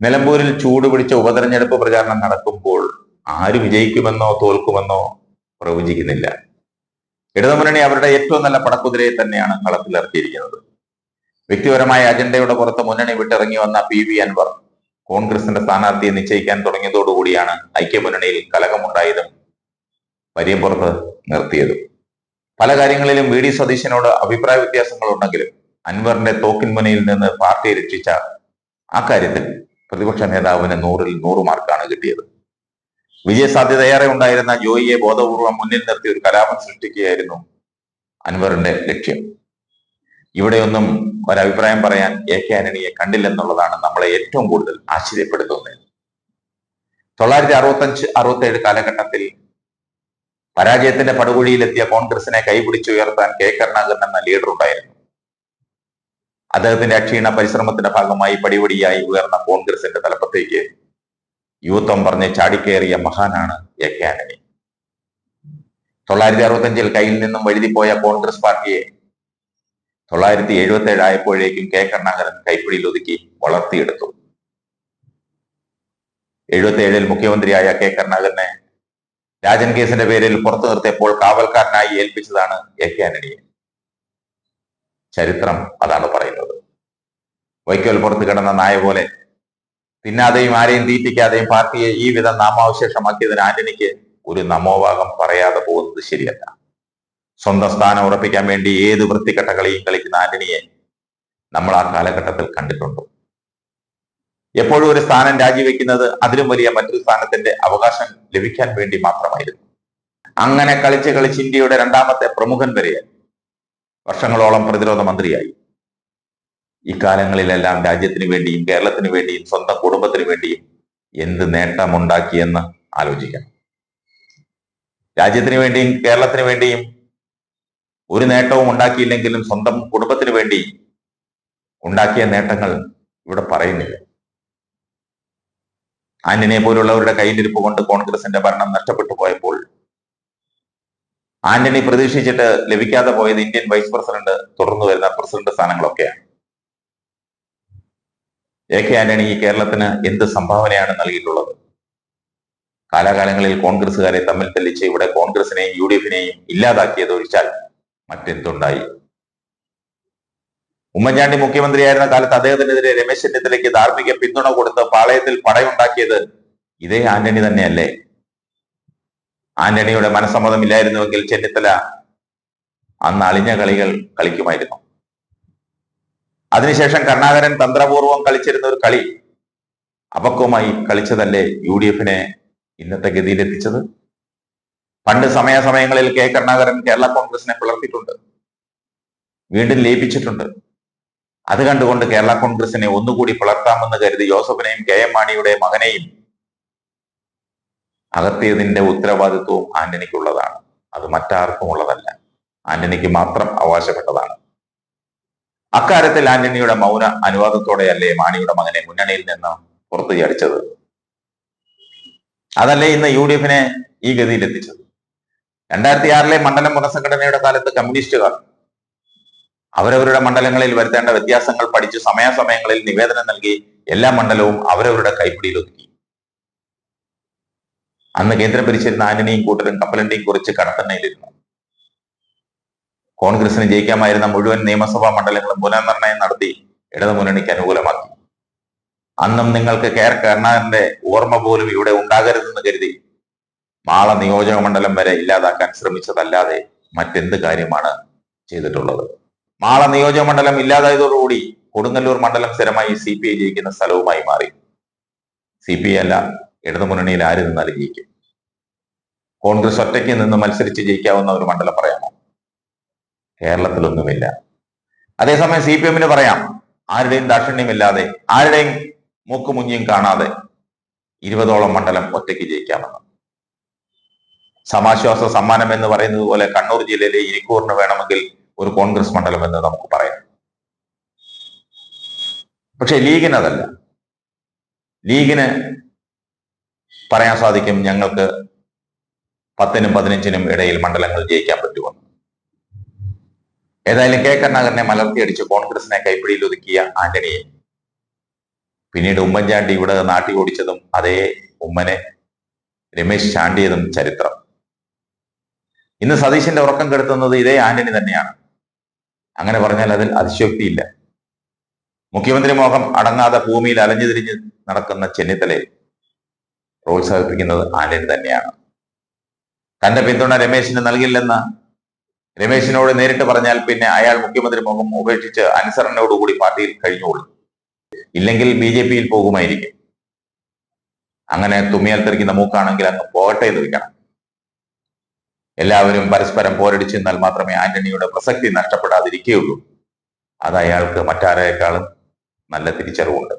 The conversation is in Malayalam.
നിലമ്പൂരിൽ ചൂട് പിടിച്ച ഉപതെരഞ്ഞെടുപ്പ് പ്രചാരണം നടക്കുമ്പോൾ ആര് വിജയിക്കുമെന്നോ തോൽക്കുമെന്നോ പ്രവചിക്കുന്നില്ല. ഇടതുമുന്നണി അവരുടെ ഏറ്റവും നല്ല പടക്കുതിരയെ തന്നെയാണ് കളത്തിലിറക്കിയിരിക്കുന്നത് വ്യക്തിപരമായ അജണ്ടയുടെ പുറത്ത് മുന്നണി വിട്ടിറങ്ങി വന്ന പി വി അൻവർ കോൺഗ്രസിന്റെ സ്ഥാനാർത്ഥിയെ നിശ്ചയിക്കാൻ തുടങ്ങിയതോടുകൂടിയാണ് ഐക്യമുന്നണിയിൽ കലകമുണ്ടായതും പരിയമ്പുറത്ത് നിർത്തിയതും. പല കാര്യങ്ങളിലും വി ഡി സതീശനോട് അഭിപ്രായ വ്യത്യാസങ്ങൾ ഉണ്ടെങ്കിലും അൻവറിന്റെ തോക്കിൻ മുനയിൽ നിന്ന് പാർട്ടിയെ രക്ഷിച്ച ആ കാര്യത്തിൽ പ്രതിപക്ഷ നേതാവിന് നൂറിൽ നൂറ് മാർക്കാണ് കിട്ടിയത്. വിജയസാധ്യത ഏറെ ഉണ്ടായിരുന്ന ജോയിയെ ബോധപൂർവം മുന്നിൽ നിർത്തി ഒരു കലാപം സൃഷ്ടിക്കുകയായിരുന്നു അൻവറിന്റെ ലക്ഷ്യം. ഇവിടെയൊന്നും ഒരഭിപ്രായം പറയാൻ എ കെ ആന്റണിയെ കണ്ടില്ലെന്നുള്ളതാണ് നമ്മളെ ഏറ്റവും കൂടുതൽ ആശ്ചര്യപ്പെടുത്തുന്നത്. തൊള്ളായിരത്തി അറുപത്തഞ്ച് അറുപത്തേഴ് കാലഘട്ടത്തിൽ പരാജയത്തിന്റെ പടുകുഴിയിലെത്തിയ കോൺഗ്രസിനെ കൈപിടിച്ചുയർത്താൻ കെ കരുണാകരൻ എന്ന ലീഡർ ഉണ്ടായിരുന്നു. അദ്ദേഹത്തിന്റെ അക്ഷീണ പരിശ്രമത്തിന്റെ ഭാഗമായി പടിപടിയായി ഉയർന്ന കോൺഗ്രസിന്റെ തലപ്പത്തേക്ക് യൂത്തം പറഞ്ഞ് ചാടിക്കേറിയ മഹാനാണ് എ കെ ആന്റണി. തൊള്ളായിരത്തി അറുപത്തഞ്ചിൽ കയ്യിൽ നിന്നും വഴുതിപ്പോയ കോൺഗ്രസ് പാർട്ടിയെ തൊള്ളായിരത്തി എഴുപത്തി ഏഴ് ആയപ്പോഴേക്കും കെ കരുണാകരൻ കൈപ്പിടിയിൽ ഒതുക്കി വളർത്തിയെടുത്തു. എഴുപത്തി ഏഴിൽ മുഖ്യമന്ത്രിയായ കെ കരുണാകരനെ രാജൻ കേസിന്റെ പേരിൽ പുറത്തു നിർത്തിയപ്പോൾ കാവൽക്കാരനായി ഏൽപ്പിച്ചതാണ് എ കെ ആന്റണിയെ. ചരിത്രം അതാണ്. വൈക്കോൽ പുറത്ത് കിടന്ന നായ പോലെ. തിന്നാതെയും ആരെയും തീറ്റിക്കാതെയും പാർട്ടിയെ ഈ വിധം നാമാവശേഷമാക്കിയതിന് ആന്റണിക്ക് ഒരു നമോഭാഗം പറയാതെ പോകുന്നത് ശരിയല്ല. സ്വന്തം സ്ഥാനം ഉറപ്പിക്കാൻ വേണ്ടി ഏത് വൃത്തികെട്ട കളിയും കളിക്കുന്ന ആന്റണിയെ നമ്മൾ ആ കാലഘട്ടത്തിൽ കണ്ടിട്ടുണ്ട്. എപ്പോഴും ഒരു സ്ഥാനം രാജിവെക്കുന്നത് അതിലും വലിയ മറ്റൊരു സ്ഥാനത്തിന്റെ അവകാശം ലഭിക്കാൻ വേണ്ടി മാത്രമായിരുന്നു. അങ്ങനെ കളിച്ച് കളിച്ച് ഇന്ത്യയുടെ രണ്ടാമത്തെ പ്രമുഖൻ വരെയായി വർഷങ്ങളോളം പ്രതിരോധ മന്ത്രിയായി. ഇക്കാലങ്ങളിലെല്ലാം രാജ്യത്തിന് വേണ്ടിയും കേരളത്തിന് വേണ്ടിയും സ്വന്തം കുടുംബത്തിന് വേണ്ടിയും എന്ത് നേട്ടമുണ്ടാക്കിയെന്ന് ആലോചിക്കണം. രാജ്യത്തിന് വേണ്ടിയും കേരളത്തിന് വേണ്ടിയും ഒരു നേട്ടവും ഉണ്ടാക്കിയില്ലെങ്കിലും സ്വന്തം കുടുംബത്തിന് വേണ്ടി ഉണ്ടാക്കിയ നേട്ടങ്ങൾ ഇവിടെ പറയുന്നില്ല. ആന്റണിയെ പോലുള്ളവരുടെ കയ്യിലിരിപ്പ് കൊണ്ട് കോൺഗ്രസിന്റെ ഭരണം നഷ്ടപ്പെട്ടു പോയപ്പോൾ ആന്റണി പ്രതീക്ഷിച്ചിട്ട് ലഭിക്കാതെ പോയത് ഇന്ത്യൻ വൈസ് പ്രസിഡന്റ് തുടർന്നു വരുന്ന പ്രസിഡന്റ് സ്ഥാനങ്ങളൊക്കെയാണ്. എ കെ ആന്റണി ഈ കേരളത്തിന് എന്ത് സംഭാവനയാണ് നൽകിയിട്ടുള്ളത്? കാലാകാലങ്ങളിൽ കോൺഗ്രസ്സുകാരെ തമ്മിൽ തെളിച്ച് ഇവിടെ കോൺഗ്രസിനെയും യു ഡി എഫിനെയും ഇല്ലാതാക്കിയത് ഒഴിച്ചാൽ മറ്റെന്തുണ്ടായി? ഉമ്മൻചാണ്ടി മുഖ്യമന്ത്രിയായിരുന്ന കാലത്ത് അദ്ദേഹത്തിനെതിരെ രമേശ് ചെന്നിത്തലയ്ക്ക് ധാർമ്മിക പിന്തുണ കൊടുത്ത് പാളയത്തിൽ പടയുണ്ടാക്കിയത് ഇതേ ആന്റണി തന്നെയല്ലേ? ആന്റണിയുടെ മനസ്സമ്മതമില്ലായിരുന്നുവെങ്കിൽ ചെന്നിത്തല അന്ന് അളിഞ്ഞ കളികൾ കളിക്കുമായിരുന്നു. അതിനുശേഷം കരുണാകരൻ തന്ത്രപൂർവം കളിച്ചിരുന്ന ഒരു കളി. അപക്വമായി കളിച്ചതല്ലേ യു ഡി എഫിനെ ഇന്നത്തെ ഗതിയിലെത്തിച്ചത് പണ്ട് സമയാസമയങ്ങളിൽ കെ കരുണാകരൻ കേരള കോൺഗ്രസിനെ പിളർത്തിയിട്ടുണ്ട് വീണ്ടും ലയിപ്പിച്ചിട്ടുണ്ട്. അത് കണ്ടുകൊണ്ട് കേരള കോൺഗ്രസിനെ ഒന്നുകൂടി പിളർത്താമെന്ന് കരുതി ജോസഫിനെയും കെ എം മാണിയുടെ മകനെയും അകത്തിയതിന്റെ ഉത്തരവാദിത്വവും ആന്റണിക്കുള്ളതാണ്. അത് മറ്റാർക്കും ഉള്ളതല്ല ആന്റണിക്ക് മാത്രം അവകാശപ്പെട്ടതാണ്. അക്കാര്യത്തിൽ ആന്റണിയുടെ മൗന അനുവാദത്തോടെയല്ലേ മാണിയുടെ മകനെ മുന്നണിയിൽ നിന്ന് പുറത്തു ചടിച്ചത് അതല്ലേ ഇന്ന് യു ഡി എഫിനെ ഈ ഗതിയിലെത്തിച്ചത്? രണ്ടായിരത്തി ആറിലെ മണ്ഡലം പുനഃസംഘടനയുടെ കാലത്ത് കമ്മ്യൂണിസ്റ്റുകാർ അവരവരുടെ മണ്ഡലങ്ങളിൽ വരുത്തേണ്ട വ്യത്യാസങ്ങൾ പഠിച്ച് സമയാസമയങ്ങളിൽ നിവേദനം നൽകി എല്ലാ മണ്ഡലവും അവരവരുടെ കൈപ്പിടിയിൽ ഒതുക്കി. അന്ന് കേന്ദ്രം ഭരിച്ചിരുന്ന ആന്റണിയും കൂട്ടരും കപ്പലണ്ടിയും കുറിച്ച് കടത്തണ്ണയിലിരുന്നു. കോൺഗ്രസിന് ജയിക്കാമായിരുന്ന മുഴുവൻ നിയമസഭാ മണ്ഡലങ്ങളും പുനർനിർണയം നടത്തി ഇടതുമുന്നണിക്ക് അനുകൂലമാക്കി. അന്നും നിങ്ങൾക്ക് കെ ആർ കരുണാകരന്റെ ഓർമ്മ പോലും ഇവിടെ ഉണ്ടാകരുതെന്ന് കരുതി മാള നിയോജക മണ്ഡലം വരെ ഇല്ലാതാക്കാൻ ശ്രമിച്ചതല്ലാതെ മറ്റെന്ത് കാര്യമാണ് ചെയ്തിട്ടുള്ളത്? മാള നിയോജക മണ്ഡലം ഇല്ലാതായതോടുകൂടി കൊടുങ്ങല്ലൂർ മണ്ഡലം സ്ഥിരമായി സി പി ഐ ജയിക്കുന്ന സ്ഥലവുമായി മാറി. സി പി ഐ അല്ല ഇടതുമുന്നണിയിൽ ആര് നിന്നാലും ജയിക്കും. കോൺഗ്രസ് ഒറ്റയ്ക്ക് നിന്ന് മത്സരിച്ച് ജയിക്കാവുന്ന ഒരു മണ്ഡലം പറയാമോ? കേരളത്തിലൊന്നുമില്ല. അതേസമയം സി പി എമ്മിന് പറയാം ആരുടെയും ദാക്ഷിണ്യമില്ലാതെ ആരുടെയും മൂക്കുമുഞ്ഞിയും കാണാതെ ഇരുപതോളം മണ്ഡലം ഒറ്റയ്ക്ക് ജയിക്കാമെന്ന്. സമാശ്വാസ സമ്മാനം എന്ന് പറയുന്നത് പോലെ കണ്ണൂർ ജില്ലയിലെ ഇരിക്കൂറിന് വേണമെങ്കിൽ ഒരു കോൺഗ്രസ് മണ്ഡലം എന്ന് നമുക്ക് പറയാം. പക്ഷെ ലീഗിന് അതല്ല ലീഗിന് പറയാൻ സാധിക്കും ഞങ്ങൾക്ക് പത്തിനും പതിനഞ്ചിനും ഇടയിൽ മണ്ഡലങ്ങൾ ജയിക്കാൻ പറ്റുമെന്ന് ഏതായാലും കെ കരുണാകരനെ മലർത്തിയടിച്ച് കോൺഗ്രസിനെ കൈപ്പിടിയിൽ ഒതുക്കിയ ആന്റണിയെ പിന്നീട് ഉമ്മൻചാണ്ടി ഇവിടെ നാട്ടി ഓടിച്ചതും അതേ ഉമ്മനെ രമേശ് ചാണ്ടിയതും ചരിത്രം. ഇന്ന് സതീശന്റെ ഉറക്കം കെടുത്തുന്നത് ഇതേ ആന്റണി തന്നെയാണ്. അങ്ങനെ പറഞ്ഞാൽ അതിൽ അതിശയോക്തിയില്ല. മുഖ്യമന്ത്രി മോഹം അടങ്ങാതെ ഭൂമിയിൽ അലഞ്ഞു തിരിഞ്ഞ് നടക്കുന്ന ചെന്നിത്തലയെ പ്രോത്സാഹിപ്പിക്കുന്നത് ആന്റണി തന്നെയാണ്. തന്റെ പിന്തുണ രമേശിന് നൽകില്ലെന്ന് രമേശിനോട് നേരിട്ട് പറഞ്ഞാൽ പിന്നെ അയാൾ മുഖ്യമന്ത്രി മുഖം ഉപേക്ഷിച്ച് അനുസരണയോടുകൂടി പാർട്ടിയിൽ കഴിഞ്ഞുകൊള്ളും ഇല്ലെങ്കിൽ ബി ജെ പിയിൽ പോകുമായിരിക്കും. അങ്ങനെ തുമ്മിയാൽ തെറിക്കുന്ന മൂക്കാണെങ്കിൽ അങ്ങ് പോകട്ടെ എന്ന് വെക്കണം എല്ലാവരും പരസ്പരം പോരടിച്ചു നിന്നാൽ മാത്രമേ ആന്റണിയുടെ പ്രസക്തി നഷ്ടപ്പെടാതിരിക്കുകയുള്ളൂ. അത് അയാൾക്ക് മറ്റാരേക്കാളും നല്ല തിരിച്ചറിവുണ്ട്.